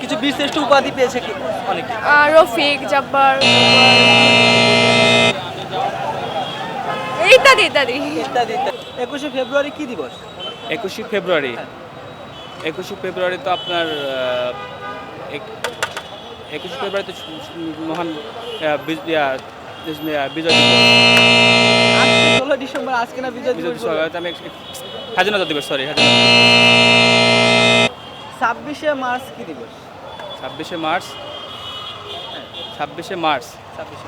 কিছু বিশিষ্ট উপাধি পেয়েছে কি অনেকে? রফিক জব্বার ইত্যাদি ইত্যাদি। ইত্যাদি একুশে ফেব্রুয়ারি কি দিবস? একুশে ফেব্রুয়ারি। একুশে ফেব্রুয়ারি তো আপনার এক- একুশে ফেব্রুয়ারি তো সু- সু- মহান বিজয় আজকে ষোলো ডিসেম্বর আজকে না বিজয় দিবস দিবস আমি এক- দিবস সরি স্বাধীনতা ছাব্বিশে মার্চ কি দিবস? ছাব্বিশে মার্চ। ছাব্বিশে মার্চ। ছাব্বিশে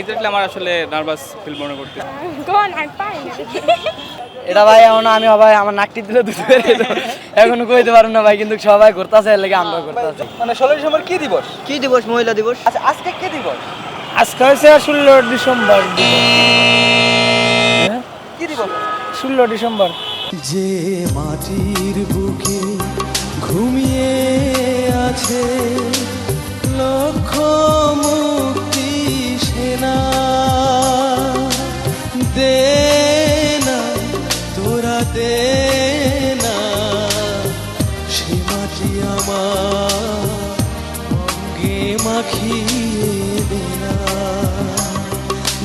এক্স্যাক্টলি আমার আসলে নার্ভাস ফিল মনে করতে এটা ভাই এমন আমি ভাই আমার নাকটি দিলে যাবে। এখনও কইতে পারব না ভাই কিন্তু সবাই করতেছে এর লেগে আমরা করতেছি। মানে ষোলো ডিসেম্বর কি দিবস? কি দিবস মহিলা দিবস? আচ্ছা আজকে কি দিবস? আজকে হয়েছে ষোলো ডিসেম্বর। কি দিবস? ষোলো ডিসেম্বর। যে মাটির বুকে ঘুমিয়ে আছে, লক্ষ মুক্তি সেনা দে না, তোরা দে না মাখিয়ে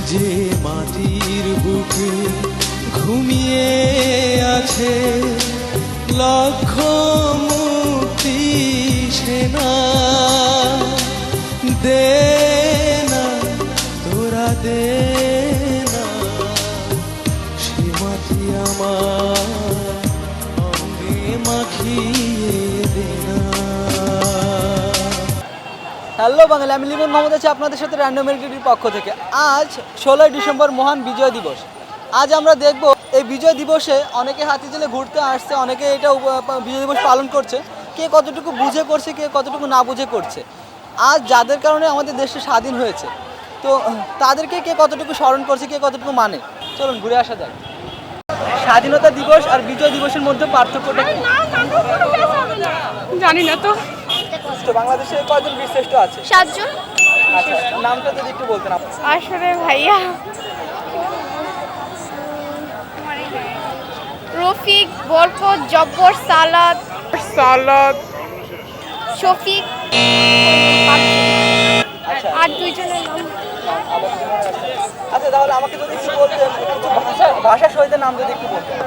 যে মাটির বুকে ঘুমিয়ে আছে লক্ষ মুক্তি সেনা। দে না, তোরা দে না আমার অঙ্গে মাখিয়ে দে না। হ্যালো বাঙালি, আমি লিমন মোহাম্মদ আছি আপনাদের সাথে র্যান্ডম এলটিডির পক্ষ থেকে। আজ ষোলোই ডিসেম্বর মহান বিজয় দিবস। আজ আমরা দেখব এই বিজয় দিবসে অনেকে হাতি জেলে ঘুরতে আসছে অনেকে এটা বিজয় দিবস পালন করছে। কে কতটুকু বুঝে করছে কে কতটুকু না বুঝে করছে। আজ যাদের কারণে আমাদের দেশটা স্বাধীন হয়েছে তো তাদেরকে কে কতটুকু স্মরণ করছে কে কতটুকু মানে? চলুন ঘুরে আসা যাক। স্বাধীনতা দিবস আর বিজয় দিবসের মধ্যে পার্থক্যটা কি? জানি না তো। তো বাংলাদেশে কয়জন বীরশ্রেষ্ঠ আছে? সাতজন। আচ্ছা নামটা যদি একটু বলতেন আসলে ভাইয়া রফিক বরকত জব্বর সালাদ। সালাদ। শফিক। আচ্ছা আর দুইজনের নাম। আচ্ছা তাহলে আমাকে যদি একটু বলতেন কিছু ভাষা ভাষা শহীদের নাম যদি একটু বলতেন।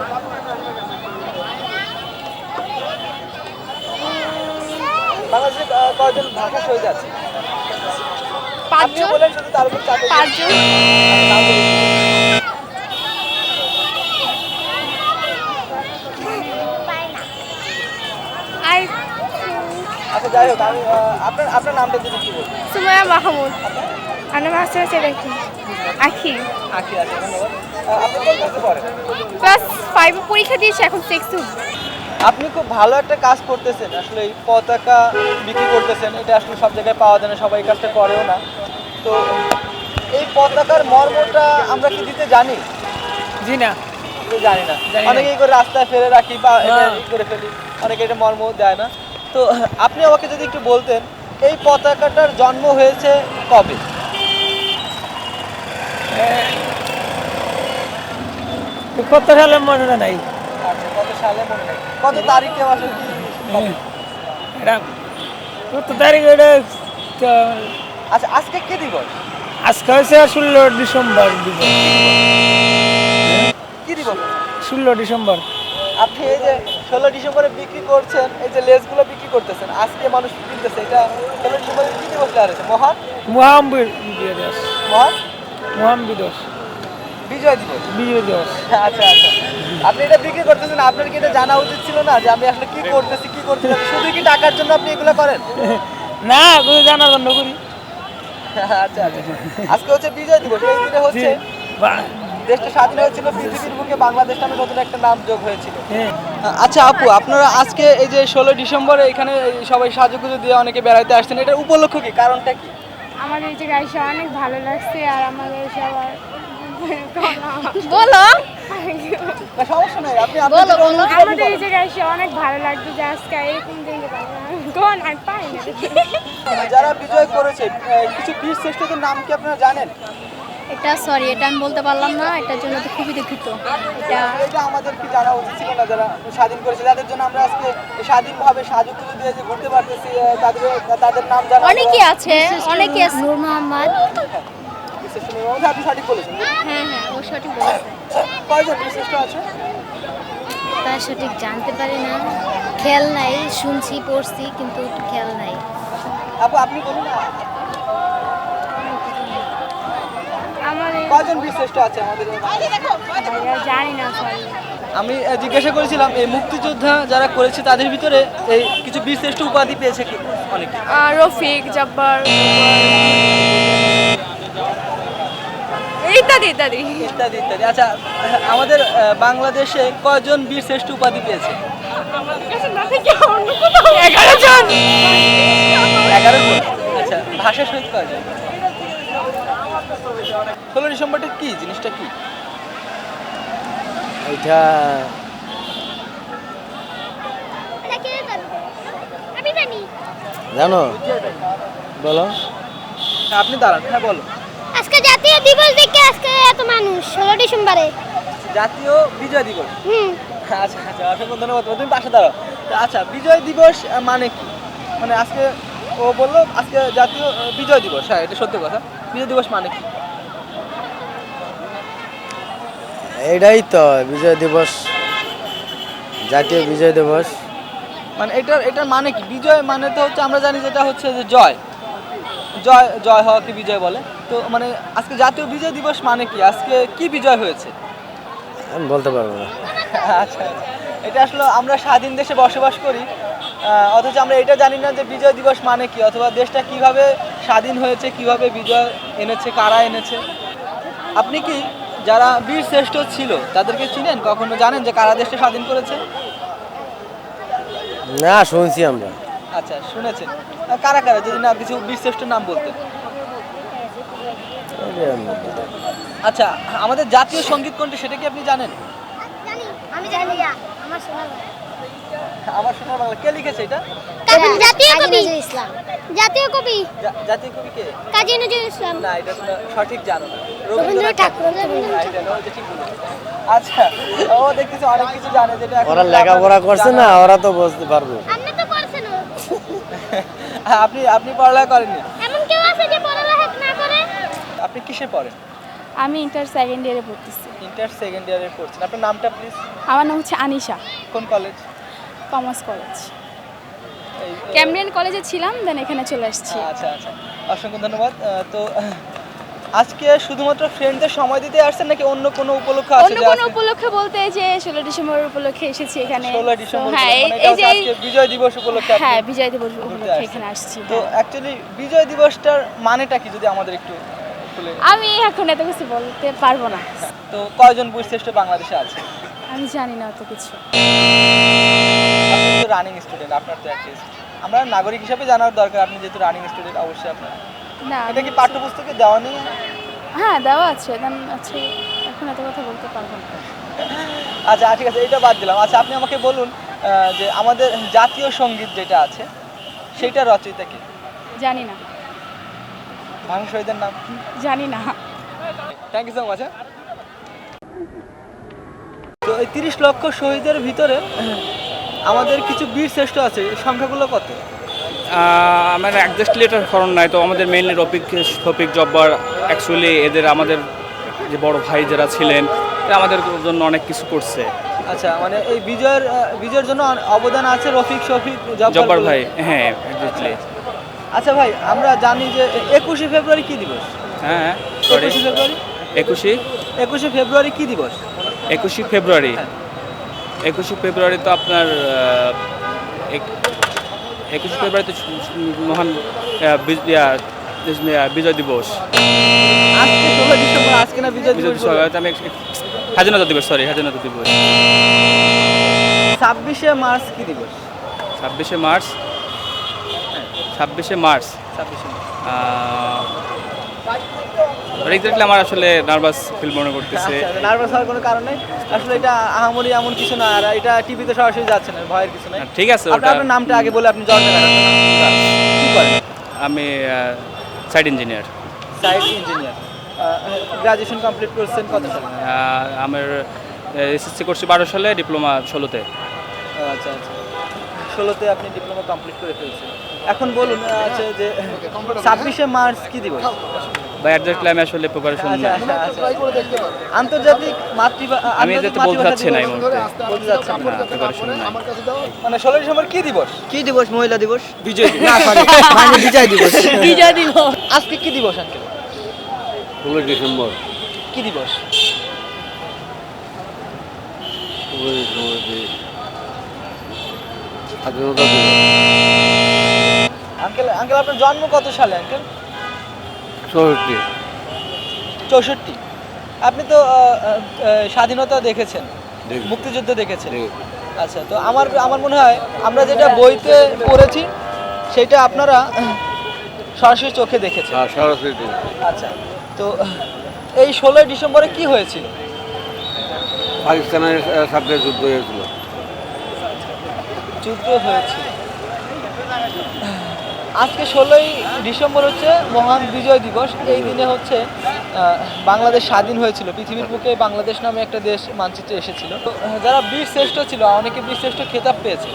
বাংলাদেশে কয়জন ভাষা শহীদ আছে? পাঁচজন। বলেন শুধু তার উপর চাপে পাঁচজন নাম বলুন। আর আচ্ছা যাই হোক আমি আপনার আপনার নামটা যদি একটু বলতেন। সুমায়া মাহমুদ। আমার মাস্টার আছে দেখি আখি। আখি আছে আপনি কোন ক্লাসে পড়েন? ক্লাস ফাইভে পরীক্ষা দিয়েছি এখন সিক্স আপনি খুব ভালো একটা কাজ করতেছেন আসলে এই পতাকা বিক্রি করতেছেন এটা আসলে সব জায়গায় পাওয়া যায় না সবাই কাজটা করেও না। তো এই পতাকার মর্মটা আমরা কি দিতে জানি? জি না। জানি না। অনেকেই করে রাস্তায় ফেলে রাখি বা এটা হ্যাঁ। করে ফেলি অনেকে এটা মর্ম দেয় না। তো আপনি আমাকে যদি একটু বলতেন এই পতাকাটার জন্ম হয়েছে কবে? কত সালে মনে নাই। আচ্ছা কত সালে মনে নেই কত তারিখে আসলে? এটা কত তারিখ এটা আচ্ছা আজকে কি দিবস? আজকে হয়েছে ষোলো ডিসেম্বর দিবস। কি দিবস? ষোলো ডিসেম্বর। আপনি এই যে ষোলো ডিসেম্বরে বিক্রি করছেন এই যে লেসগুলো বিক্রি করতেছেন আজকে মানুষ কিনতেছে এটা ষোলো ডিসেম্বরে কি দিবস দেওয়া হয়েছে মহান মহাম্বির দিবস। মহান? মহাম্বি দিবস। বিজয় দিবস। বিজয় দিবস। আচ্ছা আচ্ছা। আপনি এটা বিক্রি করতেছেন আপনার কি এটা জানা উচিত ছিল না যে আমি আসলে কি করতেছি কি করতেছি? শুধু কি টাকার জন্য আপনি এগুলো করেন? না কোনো জানার জন্য করি। আচ্ছা আচ্ছা। আজকে হচ্ছে বিজয় দিবস এই দিনে হচ্ছে দেশটা স্বাধীন হয়েছিল পৃথিবীর বুকে বাংলাদেশ নামে নতুন একটা নাম যোগ হয়েছিল। হ্যাঁ। আচ্ছা আপু আপনারা আজকে এই যে ষোলো ডিসেম্বরে এখানে সবাই সাজুগুজু দিয়ে অনেকে বেড়াইতে আসছেন এটার উপলক্ষ কি? কারণটা কি? আমাদের এই জায়গায় এসে অনেক ভালো লাগছে আর আমাদের সবার বলো। সমস্যা নাই আপনি আমাদের এই জায়গায় এসে অনেক ভালো লাগছে যে আজকে এরকম দিন কোন? আর পাই যারা বিজয় করেছে কিছু বীর শ্রেষ্ঠদের নাম কি আপনারা জানেন? এটা সরি এটা আমি বলতে পারলাম না এটার জন্য তো খুবই দুঃখিত। এটা এটা আমাদের কি জানা উচিত ছিল না না যারা স্বাধীন করেছে যাদের জন্য আমরা আজকে স্বাধীনভাবে সাজু তুলে দিয়ে যে ঘুরতে পারতেছি তাদের তাদের নাম জানা অনেকেই আছে অনেকে আছে। নূর মোহাম্মদ। বিশ্লেষণের আপনি সঠিক বলেছেন। হ্যাঁ হ্যাঁ ও সঠিক বলেছে। কয়জন বিশিষ্ট আছে? তা সঠিক জানতে পারি না। খেয়াল নাই শুনছি পড়ছি কিন্তু খেয়াল নাই। আপু আপনি বলুন না, আমার বীরশ্রেষ্ঠ আছে আমাদের জানি না আমি জিজ্ঞাসা করেছিলাম এই মুক্তিযোদ্ধা যারা করেছে তাদের ভিতরে এই কিছু বীরশ্রেষ্ঠ উপাধি পেয়েছে কি? অনেক। রফিক জব্বার। ইত্যাদি ইত্যাদি। ইত্যাদি ইত্যাদি। আচ্ছা আমাদের বাংলাদেশে কয়জন বীরশ্রেষ্ঠ উপাধি পেয়েছে? এগারো জন। এগারো জন? আচ্ছা ভাষা শহীদ কয়জন? ষোলো ডিসেম্বরটা কি? জিনিসটা কি? এটা জানো? বলো। আপনি দাঁড়ান হ্যাঁ বলো। আজকে জাতীয় দিবস দেখে আজকে এত মানুষ ষোলো ডিসেম্বরে। জাতীয় বিজয় দিবস? হুম। আচ্ছা আচ্ছা অসংখ্য ধন্যবাদ তুমি পাশে দাঁড়াও। আচ্ছা বিজয় দিবস মানে কি? মানে আজকে ও বলল আজকে জাতীয় বিজয় দিবস হ্যাঁ এটা সত্যি কথা। বিজয় দিবস মানে কি? এইটাই তো বিজয় দিবস জাতীয় বিজয় দিবস। মানে এটার এটার মানে কি? বিজয় মানে তো হচ্ছে আমরা জানি যেটা হচ্ছে যে জয়। জয় জয় হওয়া হওয়াকে বিজয় বলে। তো মানে আজকে জাতীয় বিজয় দিবস মানে কি? আজকে কি বিজয় হয়েছে? আমি বলতে পারব না। আচ্ছা আচ্ছা। এটা আসলে আমরা স্বাধীন দেশে বসবাস করি অথচ আমরা এটা জানি না যে বিজয় দিবস মানে কি অথবা দেশটা কীভাবে স্বাধীন হয়েছে কীভাবে বিজয় এনেছে কারা এনেছে। আপনি কি যারা বীর শ্রেষ্ঠ ছিল তাদেরকে চিনেন? কখনো জানেন যে কারা দেশটা স্বাধীন করেছে? না শুনছি আমরা। আচ্ছা শুনেছেন। কারা কারা? যদি না কিছু বীর শ্রেষ্ঠ নাম বলতেন। আচ্ছা আমাদের জাতীয় সংগীত কোনটি সেটা কি আপনি জানেন? জানি আমি জানি আমার শোনা আমার সোনার বাংলা। কে লিখেছে এটা? জাতীয় কবি ইসলাম। জাতীয় কবি। জাতীয় কবি কে? কাজী নজরুল ইসলাম। না এটা তোমরা সঠিক জানো না। রবীন্দ্রনাথ ঠাকুর। আচ্ছা ও দেখতেছি অনেক কিছু জানে যেটা এখন ওরা লেখাপড়া করছে না ওরা তো বুঝতে পারবে। আপনি তো আপনি আপনি পড়ালেখা করেননি? এমন কেউ আছে যে পড়ালেখা না করে? আপনি কিসে পড়েন? আমি ইন্টার সেকেন্ড ইয়ারে পড়তেছি। ইন্টার সেকেন্ড ইয়ারে পড়ছেন। আপনার নামটা প্লিজ আমার নাম হচ্ছে আনিশা। কোন কলেজ কমার্স কলেজ ক্যামব্রিয়ান কলেজে ছিলাম দেন এখানে চলে আসছি। আচ্ছা আচ্ছা। অসংখ্য ধন্যবাদ। তো আজকে শুধুমাত্র ফ্রেন্ডদের সময় দিতে আসছেন নাকি অন্য কোনো উপলক্ষ আছে অন্য কোনো উপলক্ষে বলতে যে ষোলো ডিসেম্বর উপলক্ষে এসেছি এখানে। ষোলো ডিসেম্বর হ্যাঁ এই- মানে এই যে আজকে বিজয় দিবস উপলক্ষে হ্যাঁ বিজয় দিবস উপলক্ষে এখানে আসছি। তো। অ্যাকচুয়ালি বিজয় দিবসটার মানেটা কি যদি আমাদের একটু আমি এখন এত কিছু বলতে পারব না। তো কয়জন বীরশ্রেষ্ঠ বাংলাদেশে আছে? আমি জানি না অত কিছু। আপনি তো রানিং স্টুডেন্ট আপনার তো অ্যাটলিস্ট আমরা নাগরিক হিসাবে জানার দরকার আপনি যেহেতু রানিং স্টুডেন্ট অবশ্যই আপনার না এটা কি পাঠ্যপুস্তকে দেওয়া নেই? হ্যাঁ দেওয়া আছে। দেন আছে এখন এত কথা বলতে পারব না। আচ্ছা ঠিক আছে এটা বাদ দিলাম। আচ্ছা আপনি আমাকে বলুন যে আমাদের জাতীয় সংগীত যেটা আছে সেইটা রচয়িতা কি? জানি না। শহীদের নাম? জানি না। থ্যাংক ইউ সো মাচ তো এই তিরিশ লক্ষ শহীদের ভিতরে আমাদের কিছু বীর শ্রেষ্ঠ আছে সংখ্যাগুলো কত? আমার একজাস্টলি এটার স্মরণ নাই তো আমাদের মেইনলি রফিক রফিক জব্বার অ্যাকচুয়ালি এদের আমাদের যে বড় ভাই যারা ছিলেন আমাদের জন্য অনেক কিছু করছে। আচ্ছা মানে এই বিজয়ের বিজয়ের জন্য অবদান আছে রফিক শফিক জব্বার ভাই হ্যাঁ একজাস্টলি আচ্ছা ভাই আমরা জানি যে একুশে ফেব্রুয়ারি কি দিবস? হ্যাঁ সরি একুশে ফেব্রুয়ারি? একুশে? একুশে ফেব্রুয়ারি কি দিবস? একুশে ফেব্রুয়ারি। হ্যাঁ। একুশে ফেব্রুয়ারি তো আপনার একুশে ফেব্রুয়ারি তো সু- সু- মহান বিজয় দিবস। আজকে ষোলো ডিসেম্বর আজকে না বিজয় বিজয় দিবস দিবস আমি স্বাধীনতা দিবস সরি স্বাধীনতা দিবস। ছাব্বিশে মার্চ কি দিবস? ছাব্বিশে মার্চ ছাব্বিশে মার্চ। ছাব্বিশে মার্চ। এক্স্যাক্টলি আমার আসলে নার্ভাস ফিল মনে করতেছে। নার্ভাস হওয়ার কোনো কারণ নেই? আসলে এটা আহামরি এমন কিছু না আর এটা টিভিতে সরাসরি যাচ্ছে না ভয়ের কিছু নেই। ঠিক আছে আপনার নামটা আগে বলে আপনি জল কি করেন? আমি site engineer site engineer graduation complete করছেন কত সালে? আমার এসএসসি করছি বারো সালে ডিপ্লোমা ষোলোতে। আচ্ছা আচ্ছা। ষোলোতে আপনি ডিপ্লোমা কমপ্লিট করে ফেলছেন। এখন বলুন আচ্ছা যে ছাব্বিশে মার্চ কি দিবস? বা অ্যাডজাস্টলি আমি আসলে প্রিপারেশন আচ্ছা আচ্ছা আচ্ছা। আন্তর্জাতিক মাতৃভাষা আমি তো বলতে চাচ্ছি না এই মুহূর্তে। বলতে না। প্রিপারেশন মানে ডিসেম্বর কি দিবস? কি দিবস? মহিলা দিবস? বিজয় দিবস। না সরি মানে বিজয় দিবস। বিজয় দিবস। আজকে কি দিবস আঙ্কেল? ষোলোই ডিসেম্বর। কি দিবস? ষোলোই ডিসেম্বর স্বাধীনতা দিবস। আঙ্কেল আঙ্কেল আপনার জন্ম কত সালে আঙ্কেল? চৌষট্টি। চৌষট্টি। আপনি তো স্বাধীনতা দেখেছেন মুক্তিযুদ্ধ দেখেছেন। আচ্ছা তো আমার আমার মনে হয় আমরা যেটা বইতে পড়েছি সেটা আপনারা সরাসরি চোখে দেখেছেন। আর সরস্বতী আচ্ছা তো এই ষোলোই ডিসেম্বরে কি হয়েছিল? পাকিস্তানের সাথে যুদ্ধ হয়েছিল। যুদ্ধ হয়েছিল। আজকে ষোলোই ডিসেম্বর হচ্ছে মহান বিজয় দিবস। এই দিনে হচ্ছে বাংলাদেশ স্বাধীন হয়েছিল। পৃথিবীর বুকে বাংলাদেশ নামে একটা দেশ মানচিত্রে এসেছিল। যারা বীর শ্রেষ্ঠ ছিল অনেকে বীর শ্রেষ্ঠ খেতাব পেয়েছে।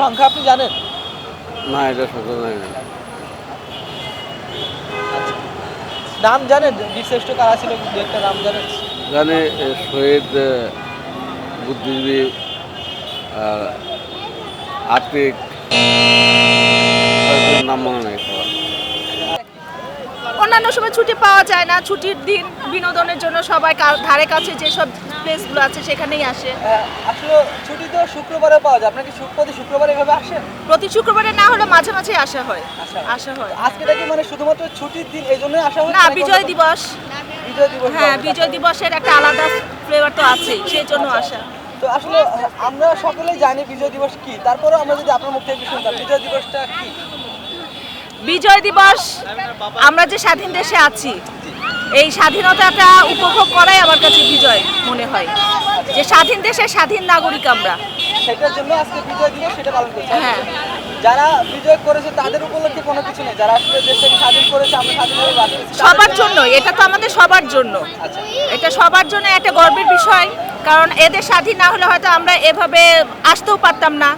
সংখ্যা আপনি জানেন? না এটা নয় নাম জানেন? বীর শ্রেষ্ঠ কারা ছিল? দু একটা নাম জানেন? জানে শহীদ বুদ্ধিজীবী আর আর্থিক নাম মনে নেই অন্যান্য সময় ছুটি পাওয়া যায় না ছুটির দিন বিনোদনের জন্য সবাই ধারে কাছে যেসব প্লেসগুলো আছে সেখানেই আসে। আসলে ছুটি তো শুক্রবারে পাওয়া যায়। আপনাকে শুক- প্রতি শুক্রবার এভাবে আসেন? প্রতি শুক্রবারে না হলে মাঝে মাঝে আসা হয়। আসা হয়। হয়। কি মানে শুধুমাত্র ছুটির দিন এই জন্যই আসা হচ্ছে না বিজয় দিবস। বিজয় দিবস হ্যাঁ বিজয় দিবসের একটা আলাদা ফ্লেভার তো আছেই সেই জন্য আসা। তো আসলে আমরা সকলেই জানি বিজয় দিবস কি। তারপরে আমরা যদি আপনার মুখ থেকে শুনতাম বিজয় দিবসটা কি? বিজয় দিবস আমরা যে স্বাধীন দেশে আছি এই স্বাধীনতাটা উপভোগ করাই আমার কাছে বিজয় মনে হয়। যে স্বাধীন দেশের স্বাধীন নাগরিক আমরা। সেটার জন্য আজকে বিজয় দিবস সেটা পালন করছি। হ্যাঁ। যারা বিজয় করেছে তাদের উপলক্ষে কোনো কিছু নেই। যারা আসলে দেশটাকে স্বাধীন করেছে আমরা স্বাধীনভাবে সবার জন্য এটা তো আমাদের সবার জন্য। আচ্ছা। এটা সবার জন্য একটা গর্বের বিষয়। কারণ এদের স্বাধীন না হলে হয়তো আমরা এভাবে আসতেও পারতাম না।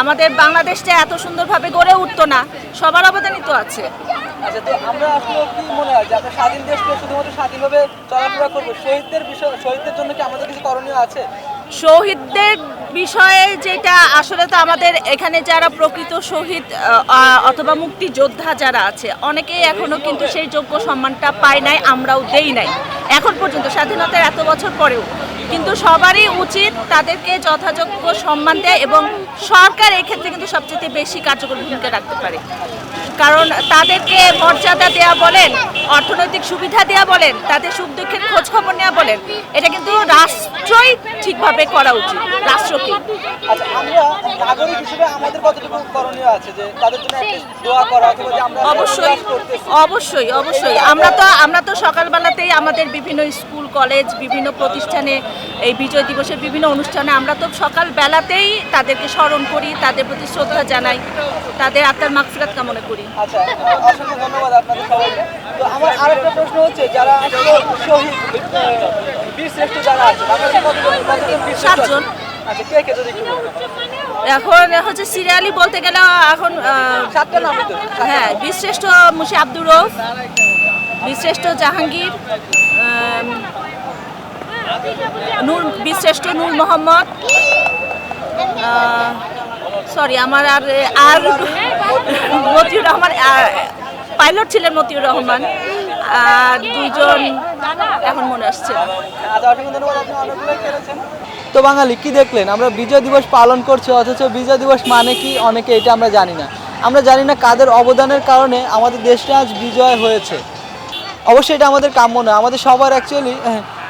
আমাদের বাংলাদেশটা এত সুন্দরভাবে গড়ে উঠতো না। সবার অবদানই তো আছে। আচ্ছা তো আমরা আসলে কি মনে হয় যে আমরা স্বাধীন দেশকে শুধুমাত্র স্বাধীনভাবে চলাফেরা করব? শহীদদের বিষয় শহীদদের জন্য কি আমাদের কিছু করণীয় আছে? শহীদদের বিষয়ে যেটা আসলে তো আমাদের এখানে যারা প্রকৃত শহীদ অথবা মুক্তিযোদ্ধা যারা আছে অনেকেই এখনও কিন্তু সেই যোগ্য সম্মানটা পায় নাই আমরাও দেই নাই। এখন পর্যন্ত স্বাধীনতার এত বছর পরেও। কিন্তু সবারই উচিত তাদেরকে যথাযোগ্য সম্মান দেয় এবং সরকার এক্ষেত্রে কিন্তু সবচেয়ে বেশি কার্যকর ভূমিকা রাখতে পারে। কারণ তাদেরকে মর্যাদা দেয়া বলেন অর্থনৈতিক সুবিধা দেয়া বলেন তাদের সুখ দুঃখের খোঁজ খবর নেওয়া বলেন এটা কিন্তু রাষ্ট্রই ঠিকভাবে করা উচিত রাষ্ট্রকে। আচ্ছা অবশ্যই অবশ্যই অবশ্যই। আমরা তো আমরা তো সকালবেলাতেই আমাদের বিভিন্ন স্কুল কলেজ বিভিন্ন প্রতিষ্ঠানে এই বিজয় দিবসের বিভিন্ন অনুষ্ঠানে আমরা তো সকাল বেলাতেই তাদেরকে স্মরণ করি তাদের প্রতি শ্রদ্ধা জানাই তাদের আত্মার মাগফিরাত কামনা করি। আচ্ছা আহ, অসংখ্য ধন্যবাদ আপনাদের সবাইকে। তো আমার আরেকটা প্রশ্ন হচ্ছে যারা শহীদ বীর শ্রেষ্ঠ যারা আছে? সাতজন। আচ্ছা কে কে যদি এখন হচ্ছে সিরিয়ালি বলতে গেলে এখন সাতটা নাম হ্যাঁ বিশ্রেষ্ঠ মুশি আব্দুর রৌফ বীরশ্রেষ্ঠ জাহাঙ্গীর নূর, বিশ্রেষ্ঠ নূর মোহাম্মদ। সরি আমার আর আর মতিউর রহমান পাইলট ছিলেন মতিউর রহমান। আর দুইজন এখন মনে আসছে। তো বাঙালি, কি দেখলেন? আমরা বিজয় দিবস পালন করছি, অথচ বিজয় দিবস মানে কি, অনেকে এটা আমরা জানি না। আমরা জানি না কাদের অবদানের কারণে আমাদের দেশটা আজ বিজয় হয়েছে। অবশ্যই এটা আমাদের কাম্য নয়, আমাদের সবার অ্যাকচুয়ালি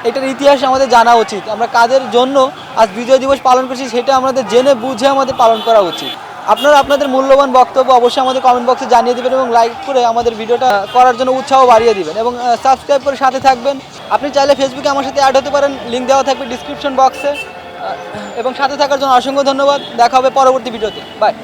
এটার ইতিহাস আমাদের জানা উচিত। আমরা কাদের জন্য আজ বিজয় দিবস পালন করছি সেটা আমাদের জেনে বুঝে আমাদের পালন করা উচিত। আপনারা আপনাদের মূল্যবান বক্তব্য অবশ্যই আমাদের কমেন্ট বক্সে জানিয়ে দেবেন এবং লাইক করে আমাদের ভিডিওটা করার জন্য উৎসাহ বাড়িয়ে দিবেন এবং সাবস্ক্রাইব করে সাথে থাকবেন। আপনি চাইলে ফেসবুকে আমার সাথে অ্যাড হতে পারেন। লিঙ্ক দেওয়া থাকবে ডিসক্রিপশন বক্সে এবং সাথে থাকার জন্য অসংখ্য ধন্যবাদ। দেখা হবে পরবর্তী ভিডিওতে। বাই